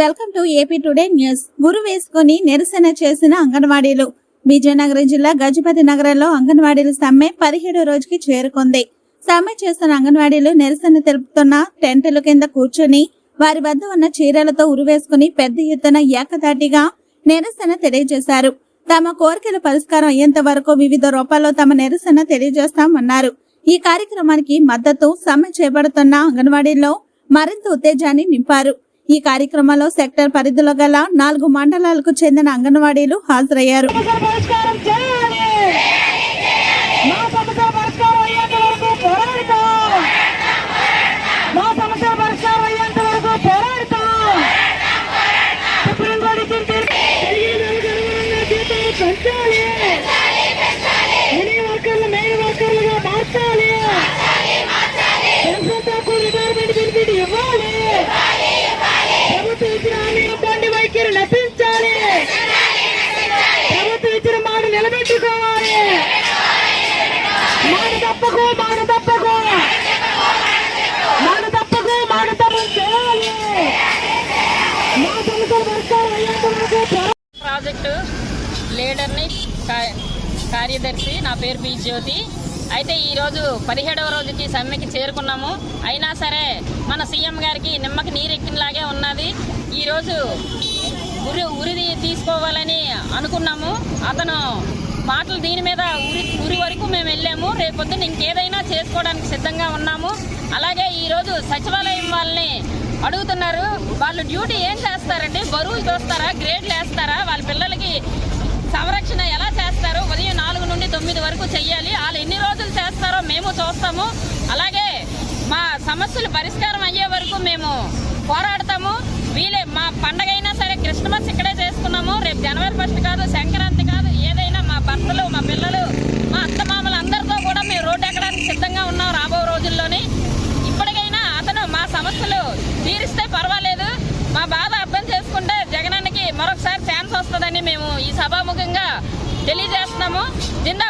Welcome to AP Today news. గురు వేసుకుని నిరసన చేసిన అంగన్వాడీలు. విజయనగరం జిల్లా గజపతి నగరంలో అంగన్వాడీల సమ్మె పదిహేడు రోజుకి చేరుకుంది. సమ్మె చేస్తున్న అంగన్వాడీలు నిరసన తెలుపుతున్న టెంటుల కింద కూర్చొని వారి వద్ద ఉన్న చీరలతో ఉరివేసుకుని పెద్ద ఎత్తున ఏకతాటిగా నిరసన తెలియజేశారు. తమ కోరికల పరిష్కారం అయ్యేంత వరకు వివిధ రూపాల్లో తమ నిరసన తెలియజేస్తామన్నారు. ఈ కార్యక్రమానికి మద్దతు సమ్మె చేపడుతున్న అంగన్వాడీల్లో మరింత ఉత్తేజాన్ని నింపారు. ఈ కార్యక్రమంలో సెక్టర్ పరిధిలో గల నాలుగు మండలాలకు చెందిన అంగన్వాడీలు హాజరయ్యారు Yeah. మాట మాట తప్పకు మాట తప్పకు మాట తప్పకు మాట తప్పు చేయాలి ప్రాజెక్టు లీడర్ని కార్యదర్శి నా పేరు పి జ్యోతి. అయితే ఈరోజు పదిహేడవ రోజుకి సమ్మెకి చేరుకున్నాము. అయినా సరే మన సీఎం గారికి నిమ్మకి నీరెక్కినలాగే ఉన్నది. ఈరోజు ఉరి ఉరి తీసుకోవాలని అనుకున్నాము. అతను మాటలు దీని మీద ఊరి ఊరి వరకు మేము వెళ్ళాము. రేపొద్దున ఇంకేదైనా చేసుకోవడానికి సిద్ధంగా ఉన్నాము. అలాగే ఈరోజు సచివాలయం వాళ్ళని అడుగుతున్నారు. వాళ్ళు డ్యూటీ ఏం చేస్తారండి? బరువులు చూస్తారా గ్రేడ్లు వేస్తారా? వాళ్ళ పిల్లలకి సంరక్షణ ఎలా చేస్తారో ఉదయం నాలుగు నుండి తొమ్మిది వరకు చెయ్యాలి. వాళ్ళు ఎన్ని రోజులు చేస్తారో మేము చూస్తాము. అలాగే మా సమస్యలు పరిష్కారం అయ్యే వరకు మేము పోరాడతాము. వీలే మా పండగ అయినా సరే క్రిస్మస్ ఇక్కడే చేసుకున్నాము. రేపు జనవరి ఫస్ట్ కాదు సంక్రాంతి కాదు ఏదైనా తెలియజేస్తున్నాము. జిందా